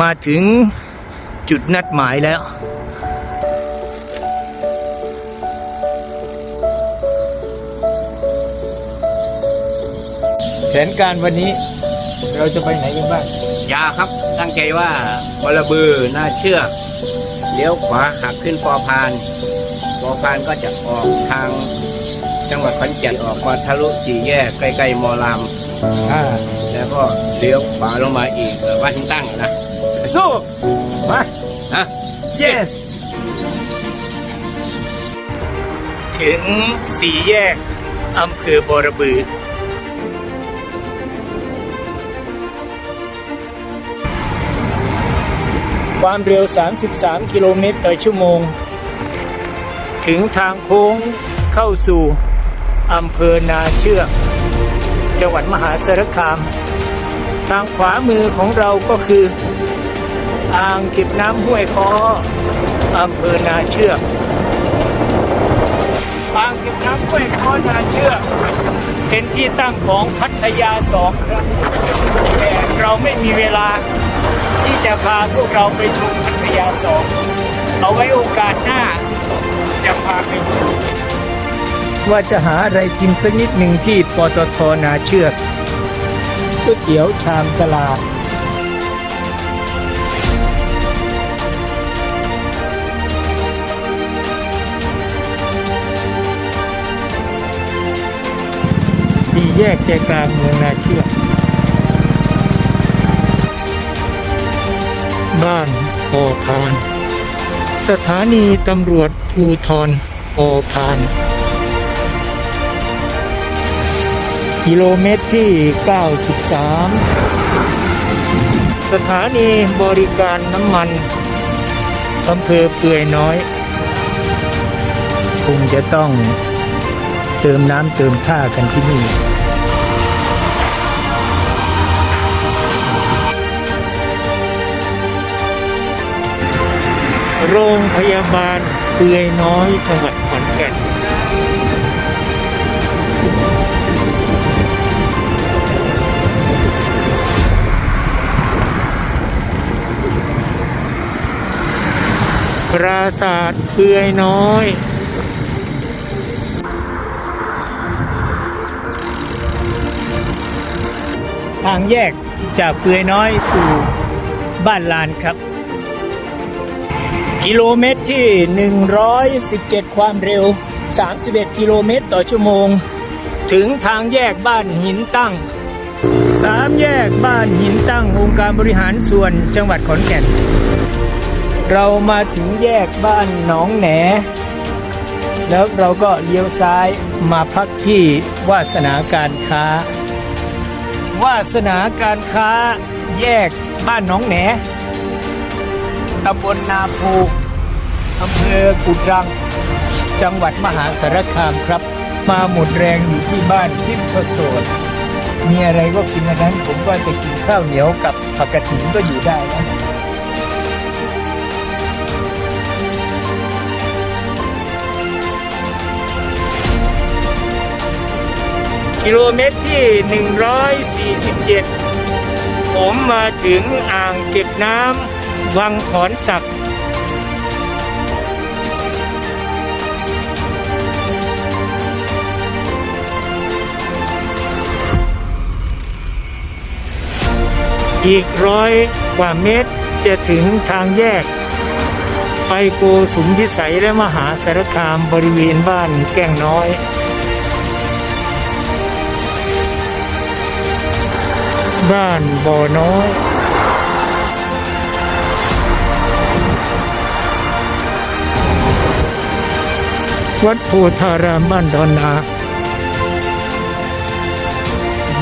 มาถึงจุดนัดหมายแล้ว แผนการวันนี้เราจะไปไหนกันบ้าง ยาครับ ตั้งใจว่าวลบือหน้าเชือกเลี้ยวขวาหักขึ้นปอพาน ปอพานก็จะออกทางจังหวัดขอนแก่นออกมาทะลุสี่แยกใกล้ๆมอลามอ่าแล้วก็เลี้ยวขวาลงมาอีกเอ่อวัดหินตั้งนะ สู้มานะ yes ถึงสี่แยกอำเภอบอระบือ ความเร็ว 33 กิโลเมตรต่อชั่วโมง ถึงทางโค้งเข้าสู่อำเภอนาเชือก จังหวัดมหาสารคาม ทางขวามือของเราก็คือ อ่างเก็บน้ำห้วยคออำเภอนาเชือกอ่างเก็บน้ำห้วยคอนาเชือกเป็นที่ตั้งของพัทยาสองครับแต่เราไม่มีเวลาที่จะพาพวกเราไปชมพัทยาสองเอาไว้โอกาสหน้าจะพาไปดูว่าจะหาอะไรกินสักนิดหนึ่งที่ปตทนาเชือกก๋วยเตี๋ยวชามกะลา กใจกลางเมืองนาเชือกบ้านโอพาน สถานีตำรวจภูทรโอพาน กิโลเมตรที่ 93 สถานีบริการน้ำมันอำเภอเปื่อยน้อยคงจะต้องเติมน้ำเติมท่ากันที่นี่ โรงพยาบาลเปื่อยน้อยจังหวัดขอนแก่นปราสาทเปื่อยน้อยทางแยกจากเปื่อยน้อยสู่บ้านลานครับ กิโลเมตรที่ 117 ความเร็ว 31 กิโลเมตรต่อชั่วโมง ถึงทางแยกบ้านหินตั้ง สามแยกบ้านหินตั้งองค์การบริหารส่วนจังหวัดขอนแก่น เรามาถึงแยกบ้านหนองแหน แล้วเราก็เลี้ยวซ้ายมาพักที่วาสนาการค้า วาสนาการค้าแยกบ้านหนองแหน ตำบลนาภูอำเภอกุดรัง จังหวัดมหาสารคามครับ มาหมดแรงอยู่ที่บ้านทิพโสดมีอะไรก็กินอันนั้น ผมก็จะกินข้าวเหนียวกับผักกระถิ่นก็อยู่ได้นะกิโลเมตรที่ 147 ผมมาถึงอ่างเก็บน้ำ วังขอนสักอีกร้อยกว่าเมตรจะถึงทางแยก ไปโกสุมพิสัยและมหาสารคามบริเวณบ้านแก้งน้อยบ้านบ่อน้อย วัดโพธารามบ้านดอนนา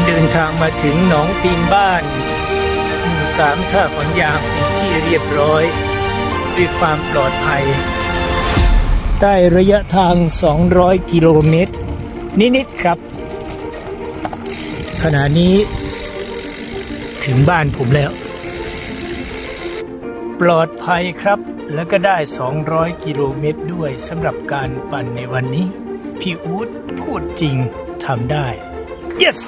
เดินทางมาถึงหนองตีนบ้านหมู่สามท่าขอนยางที่เรียบร้อย ด้วยความปลอดภัย ใต้ระยะทาง 200 กิโลเมตร นิด ๆ ครับ ขณะนี้ถึงบ้านผมแล้ว ปลอดภัยครับ แล้วก็ได้ 200 กิโลเมตรด้วยสำหรับการปั่นในวันนี้ พี่อู๊ดพูดจริงทำได้ yes